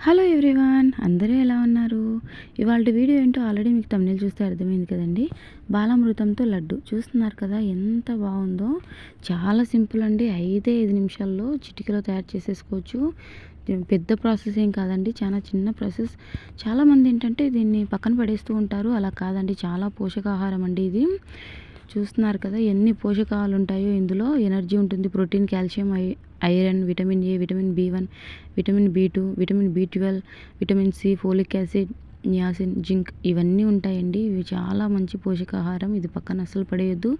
Hello everyone అందరూ ఎలా ఉన్నారు? ఇవాళ వీడియో ఏంటో ఆల్రెడీ మీకు తమిళ చూస్తే అర్థమైంది కదండి. బాలామృతంతో లడ్డు. చూస్తున్నారు కదా ఎంత బాగుందో. చాలా సింపుల్ అండి. ఐదే ఐదు నిమిషాల్లో చిటికలో తయారు చేసేసుకోవచ్చు. పెద్ద ప్రాసెస్ ఏం కాదండి. చాలా చిన్న ప్రాసెస్. చాలామంది ఏంటంటే దీన్ని పక్కన పడేస్తూ ఉంటారు. అలా కాదండి. చాలా పోషకాహారం అండి ఇది. చూస్తున్నారు కదా ఎన్ని పోషకాలు ఉంటాయో ఇందులో. ఎనర్జీ ఉంటుంది protein calcium iron vitamin A vitamin B one vitamin B two vitamin B twelve vitamin C folic acid niacin zinc ఇవన్నీ ఉంటాయండి. ఇవి చాలా మంచి పోషకాహారం. ఇది పక్కన అసలు పడేయద్దు.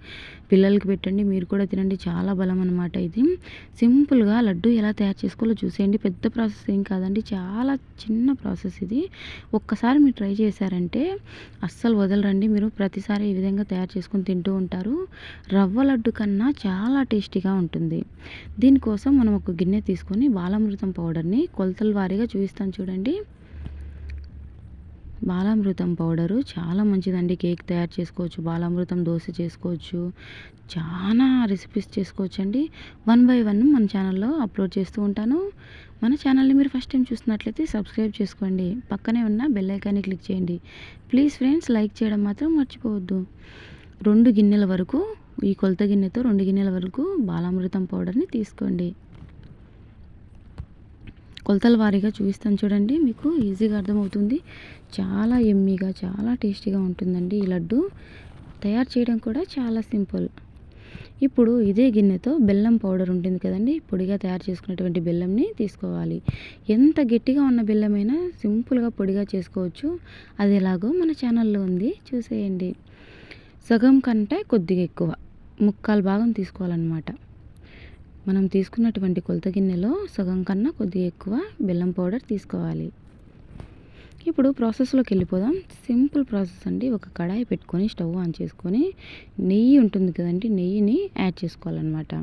పిల్లలకి పెట్టండి మీరు కూడా తినండి. చాలా బలం అనమాట ఇది. సింపుల్గా లడ్డు ఎలా తయారు చేసుకోవాలో చూసేయండి. పెద్ద ప్రాసెస్ ఏం కాదండి. చాలా చిన్న ప్రాసెస్ ఇది. ఒక్కసారి మీరు ట్రై చేశారంటే అస్సలు వదలరండి మీరు. ప్రతిసారి ఈ విధంగా తయారు చేసుకొని తింటూ ఉంటారు. రవ్వ లడ్డు కన్నా చాలా టేస్టీగా ఉంటుంది. దీనికోసం మనం ఒక గిన్నె తీసుకొని బాలామృతం పౌడర్ని కొలతల వారీగా చూపిస్తాను చూడండి. బాలామృతం పౌడరు చాలా మంచిదండి. కేక్ తయారు చేసుకోవచ్చు బాలామృతం దోశ చేసుకోవచ్చు చాలా రెసిపీస్ చేసుకోవచ్చు అండి వన్ బై వన్ మన ఛానల్లో అప్లోడ్ చేస్తూ ఉంటాను. మన ఛానల్ని మీరు ఫస్ట్ టైం చూసినట్లయితే సబ్స్క్రైబ్ చేసుకోండి. పక్కనే ఉన్న బెల్ ఐకాన్ని క్లిక్ చేయండి. ప్లీజ్ ఫ్రెండ్స్ లైక్ చేయడం మాత్రం మర్చిపోవద్దు. రెండు గిన్నెల వరకు ఈ కొలత గిన్నెతో రెండు గిన్నెల వరకు బాలామృతం పౌడర్ని తీసుకోండి. కొలతల వారీగా చూపిస్తాను చూడండి. మీకు ఈజీగా అర్థమవుతుంది. చాలా ఎమ్మీగా చాలా టేస్టీగా ఉంటుందండి ఈ లడ్డు. తయారు చేయడం కూడా చాలా సింపుల్. ఇప్పుడు ఇదే గిన్నెతో బెల్లం పౌడర్ ఉంటుంది కదండి. పొడిగా తయారు చేసుకున్నటువంటి బెల్లంని తీసుకోవాలి. ఎంత గట్టిగా ఉన్న బెల్లమైనా సింపుల్గా పొడిగా చేసుకోవచ్చు. అది ఎలాగో మన ఛానల్లో ఉంది. చూసేయండి. సగం కంటే కొద్దిగా ఎక్కువ. ముక్కాలు భాగం తీసుకోవాలన్నమాట. మనం తీసుకున్నటువంటి కొలత గిన్నెలో సగం కన్నా కొద్దిగా ఎక్కువ బెల్లం పౌడర్ తీసుకోవాలి. ఇప్పుడు ప్రాసెస్లోకి వెళ్ళిపోదాం. సింపుల్ ప్రాసెస్ అండి. ఒక కడాయి పెట్టుకొని స్టవ్ ఆన్ చేసుకొని నెయ్యి ఉంటుంది కదండి నెయ్యిని యాడ్ చేసుకోవాలన్నమాట.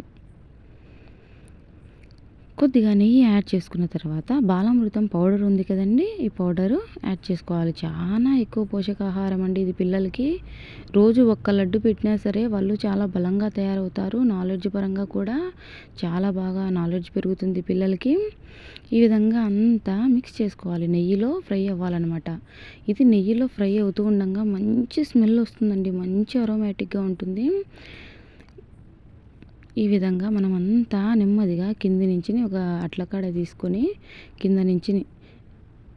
కొద్దిగా నెయ్యి యాడ్ చేసుకున్న తర్వాత బాలామృతం పౌడర్ ఉంది కదండి ఈ పౌడరు యాడ్ చేసుకోవాలి. చాలా ఎక్కువ పోషకాహారం అండి ఇది పిల్లలకి. రోజు ఒక్క లడ్డు పెట్టినా సరే వాళ్ళు చాలా బలంగా తయారవుతారు. నాలెడ్జ్ పరంగా కూడా చాలా బాగా నాలెడ్జ్ పెరుగుతుంది పిల్లలకి. ఈ విధంగా అంతా మిక్స్ చేసుకోవాలి. నెయ్యిలో ఫ్రై అవ్వాలన్నమాట. ఇది నెయ్యిలో ఫ్రై అవుతూ ఉండగా మంచి స్మెల్ వస్తుందండి. మంచి అరోమాటిక్గా ఉంటుంది. ఈ విధంగా మనం అంతా నెమ్మదిగా కింది నుంచి ఒక అట్లకాడ తీసుకొని కింద నుంచి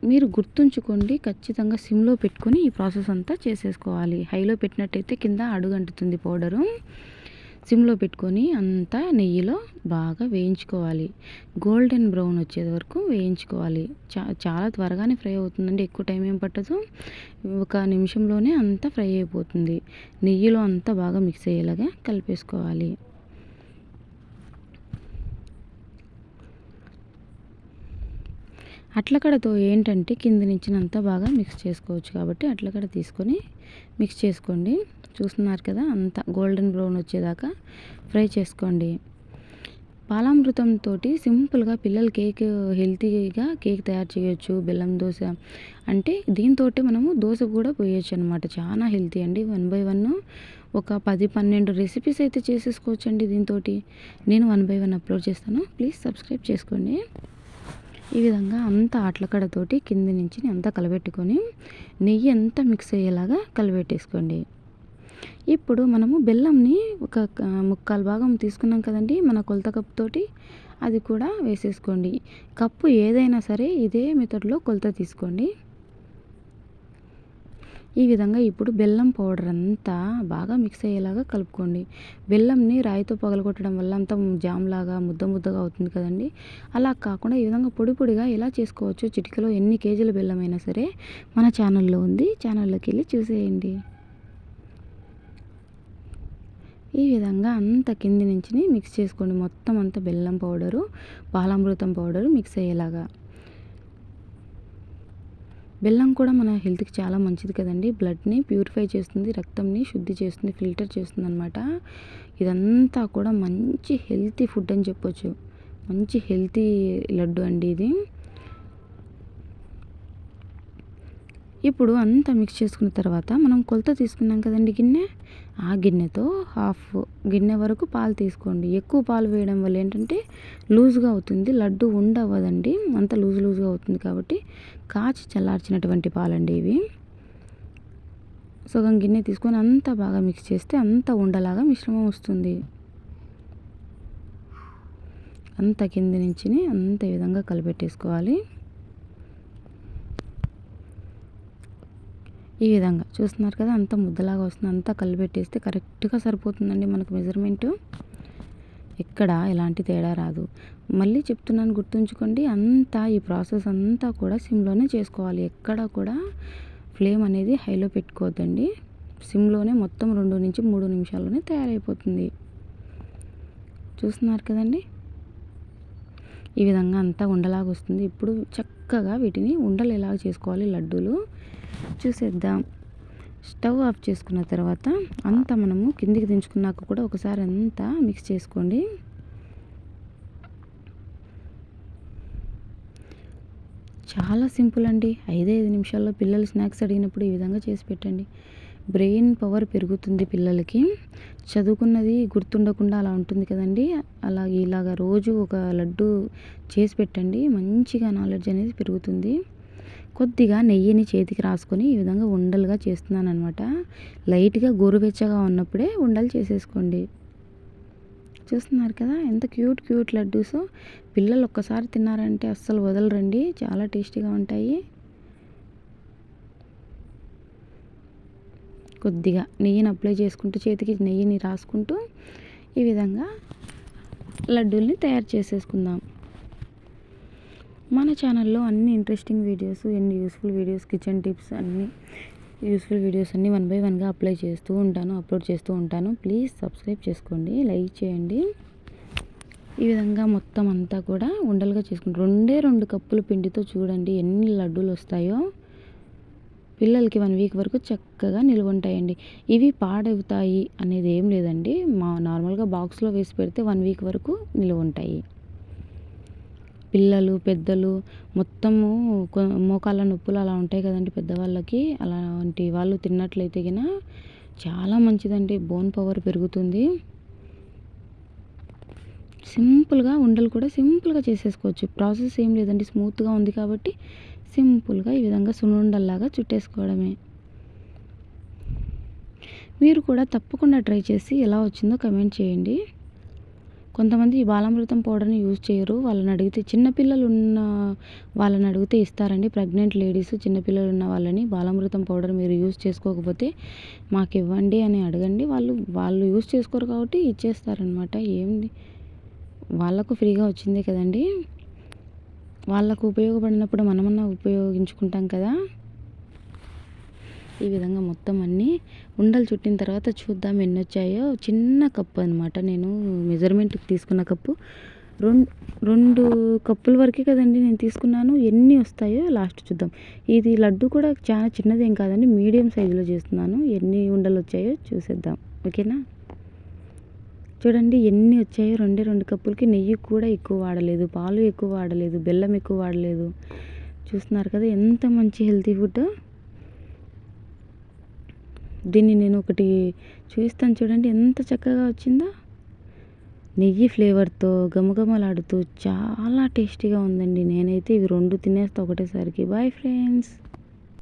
మీరు గుర్తుంచుకోండి ఖచ్చితంగా సిమ్లో పెట్టుకొని ఈ ప్రాసెస్ అంతా చేసేసుకోవాలి. హైలో పెట్టినట్టయితే కింద అడుగంటుతుంది పౌడరు. సిమ్లో పెట్టుకొని అంతా నెయ్యిలో బాగా వేయించుకోవాలి. గోల్డెన్ బ్రౌన్ వచ్చేది వరకు వేయించుకోవాలి. చా చాలా త్వరగానే ఫ్రై అవుతుందండి ఎక్కువ టైం ఏం పట్టదు. ఒక నిమిషంలోనే అంతా ఫ్రై అయిపోతుంది. నెయ్యిలో అంతా బాగా మిక్స్ అయ్యేలాగా కలిపేసుకోవాలి. అట్లకడతో ఏంటంటే కింద నుంచినంతా బాగా మిక్స్ చేసుకోవచ్చు కాబట్టి అట్లకడ తీసుకొని మిక్స్ చేసుకోండి. చూస్తున్నారు కదా అంత గోల్డెన్ బ్రౌన్ వచ్చేదాకా ఫ్రై చేసుకోండి. పాలామృతంతో సింపుల్గా పిల్లలు కేక్ హెల్తీగా కేక్ తయారు చేయొచ్చు బెల్లం దోశ అంటే దీంతో మనము దోశ కూడా పోయొచ్చు అనమాట చాలా హెల్తీ అండి. వన్ బై వన్ ఒక పది పన్నెండు రెసిపీస్ అయితే చేసేసుకోవచ్చండి దీంతో నేను వన్ బై వన్ అప్లోడ్ చేస్తాను. ప్లీజ్ సబ్స్క్రైబ్ చేసుకోండి. ఈ విధంగా అంతా ఆట్లకడతోటి కింద నుంచి అంతా కలబెట్టుకొని నెయ్యి అంతా మిక్స్ అయ్యేలాగా కలబెట్టేసుకోండి. ఇప్పుడు మనము బెల్లంని ఒక ముక్కాలు భాగం తీసుకున్నాం కదండి మన కొలత కప్పుతోటి అది కూడా వేసేసుకోండి. కప్పు ఏదైనా సరే ఇదే మెథడ్లో కొలత తీసుకోండి. ఈ విధంగా ఇప్పుడు బెల్లం పౌడర్ అంతా బాగా మిక్స్ అయ్యేలాగా కలుపుకోండి. బెల్లంని రాయితో పగలగొట్టడం వల్ల అంతా జామ్లాగా ముద్ద ముద్దగా అవుతుంది కదండి. అలా కాకుండా ఈ విధంగా పొడి పొడిగా ఎలా చేసుకోవచ్చు చిటికలో ఎన్ని కేజీల బెల్లం అయినా సరే మన ఛానల్లో ఉంది. ఛానల్లోకి వెళ్ళి చూసేయండి. ఈ విధంగా అంత కింది నుంచి మిక్స్ చేసుకోండి. మొత్తం అంతా బెల్లం పౌడరు పాలామృతం పౌడరు మిక్స్ అయ్యేలాగా. బెల్లం కూడా మన హెల్త్కి చాలా మంచిది కదండి. బ్లడ్ని ప్యూరిఫై చేస్తుంది రక్తంని శుద్ధి చేస్తుంది ఫిల్టర్ చేస్తుంది అనమాట ఇదంతా కూడా మంచి హెల్తీ ఫుడ్ అని చెప్పొచ్చు. మంచి హెల్తీ లడ్డు అండి ఇది. ఇప్పుడు అంతా మిక్స్ చేసుకున్న తర్వాత మనం కొలత తీసుకున్నాం కదండి గిన్నె? ఆ గిన్నెతో హాఫ్ గిన్నె వరకు పాలు తీసుకోండి. ఎక్కువ పాలు వేయడం వల్ల ఏంటంటే లూజ్గా అవుతుంది. లడ్డు ఉండవదండి. అంత లూజ్ లూజ్గా అవుతుంది కాబట్టి కాచి చల్లార్చినటువంటి పాలండి ఇవి. సగం గిన్నె తీసుకొని అంతా బాగా మిక్స్ చేస్తే అంత ఉండలాగా మిశ్రమం వస్తుంది. అంత కింద నుంచి అంత విధంగా కలిపెట్టేసుకోవాలి. ఈ విధంగా. చూస్తున్నారు కదా అంత ముద్దలాగా వస్తుంది. అంతా కలిపెట్టేస్తే కరెక్ట్గా సరిపోతుందండి మనకు మెజర్మెంట్. ఎక్కడ ఎలాంటి తేడా రాదు. మళ్ళీ చెప్తున్నాను గుర్తుంచుకోండి అంతా ఈ ప్రాసెస్ అంతా కూడా సిమ్లోనే చేసుకోవాలి. ఎక్కడ కూడా ఫ్లేమ్ అనేది హైలో పెట్టుకోవద్దండి. సిమ్లోనే మొత్తం రెండు నుంచి మూడు నిమిషాల్లోనే తయారైపోతుంది. చూస్తున్నారు కదండి? ఈ విధంగా అంతా ఉండలాగా వస్తుంది. ఇప్పుడు చక్కగా వీటిని ఉండలు ఎలా చేసుకోవాలి? లడ్డూలు చూసేద్దాం. స్టవ్ ఆఫ్ చేసుకున్న తర్వాత అంతా మనము కిందికి దించుకున్నాక కూడా ఒకసారి అంతా మిక్స్ చేసుకోండి. చాలా సింపుల్ అండి. ఐదైదు నిమిషాల్లో పిల్లలు స్నాక్స్ అడిగినప్పుడు ఈ విధంగా చేసి పెట్టండి. బ్రెయిన్ పవర్ పెరుగుతుంది పిల్లలకి. చదువుకున్నది గుర్తుండకుండా అలా ఉంటుంది కదండి. అలా ఇలాగ రోజు ఒక లడ్డు చేసి పెట్టండి. మంచిగా నాలెడ్జ్ అనేది పెరుగుతుంది. కొద్దిగా నెయ్యిని చేతికి రాసుకొని ఈ విధంగా ఉండలుగా చేస్తున్నాను అనమాట లైట్గా గోరువెచ్చగా ఉన్నప్పుడే ఉండలు చేసేసుకోండి. చూస్తున్నారు కదా ఎంత క్యూట్ క్యూట్ లడ్డూస్. పిల్లలు ఒక్కసారి తిన్నారంటే అస్సలు వదలరండి. చాలా టేస్టీగా ఉంటాయి. కొద్దిగా నెయ్యిని అప్లై చేసుకుంటూ చేతికి నెయ్యిని రాసుకుంటూ ఈ విధంగా లడ్డూల్ని తయారు చేసేసుకుందాం. మన ఛానల్లో అన్ని ఇంట్రెస్టింగ్ వీడియోస్ ఎన్ని యూస్ఫుల్ వీడియోస్ కిచెన్ టిప్స్ అన్నీ యూస్ఫుల్ వీడియోస్ అన్నీ వన్ బై వన్గా అప్లై చేస్తూ ఉంటాను అప్లోడ్ చేస్తూ ఉంటాను. ప్లీజ్ సబ్స్క్రైబ్ చేసుకోండి లైక్ చేయండి. ఈ విధంగా మొత్తం అంతా కూడా ఉండలుగా చేసుకుంటాం రెండే రెండు కప్పుల పిండితో చూడండి ఎన్ని లడ్డూలు వస్తాయో. పిల్లలకి వన్ వీక్ వరకు చక్కగా నిల్వ ఉంటాయండి. ఇవి పాడవుతాయి అనేది ఏం లేదండి. మా నార్మల్గా బాక్స్లో వేసి పెడితే వన్ వీక్ వరకు నిల్వ ఉంటాయి. పిల్లలు పెద్దలు మొత్తము మోకాళ్ళ నొప్పులు అలా ఉంటాయి కదండి పెద్దవాళ్ళకి. అలాంటి వాళ్ళు తిన్నట్లయితే గిన చాలా మంచిదండి. బోన్ పవర్ పెరుగుతుంది. సింపుల్గా ఉండలు కూడా సింపుల్గా చేసేసుకోవచ్చు. ప్రాసెస్ ఏం లేదండి. స్మూత్గా ఉంది కాబట్టి సింపుల్గా ఈ విధంగా సునుండల్లాగా చుట్టేసుకోవడమే. మీరు కూడా తప్పకుండా ట్రై చేసి ఎలా వచ్చిందో కమెంట్ చేయండి. కొంతమంది ఈ బాలామృతం పౌడర్ని యూజ్ చేయరు. వాళ్ళని అడిగితే చిన్నపిల్లలు ఉన్న వాళ్ళని అడిగితే ఇస్తారండి. ప్రెగ్నెంట్ లేడీస్ చిన్నపిల్లలు ఉన్న వాళ్ళని బాలామృతం పౌడర్ మీరు యూజ్ చేసుకోకపోతే మాకు ఇవ్వండి అని అడగండి. వాళ్ళు వాళ్ళు యూజ్ చేసుకోరు కాబట్టి ఇచ్చేస్తారనమాట ఏంది వాళ్ళకు ఫ్రీగా వచ్చిందే కదండి. వాళ్ళకు ఉపయోగపడినప్పుడు మనమన్నా ఉపయోగించుకుంటాం కదా. ఈ విధంగా మొత్తం అన్నీ ఉండలు చుట్టిన తర్వాత చూద్దాం ఎన్ని వచ్చాయో చిన్న కప్పు అనమాట నేను మెజర్మెంట్కి తీసుకున్న కప్పు. రెండు రెండు కప్పుల వరకే కదండి నేను తీసుకున్నాను. ఎన్ని వస్తాయో లాస్ట్ చూద్దాం. ఇది లడ్డు కూడా చాలా చిన్నదేం కాదండి. మీడియం సైజులో చేస్తున్నాను. ఎన్ని ఉండలు వచ్చాయో చూసేద్దాం. ఓకేనా? చూడండి ఎన్ని వచ్చాయో రెండే రెండు కప్పులకి. నెయ్యి కూడా ఎక్కువ వాడలేదు. పాలు ఎక్కువ వాడలేదు. బెల్లం ఎక్కువ వాడలేదు. చూస్తున్నారు కదా ఎంత మంచి హెల్తీ ఫుడ్. దీన్ని నేను ఒకటి చూపిస్తాను చూడండి ఎంత చక్కగా వచ్చిందో. నెయ్యి ఫ్లేవర్తో గమగమలాడుతూ చాలా టేస్టీగా ఉందండి. నేనైతే ఇవి రెండు తినేస్తా ఒకటేసరికి. Bye friends.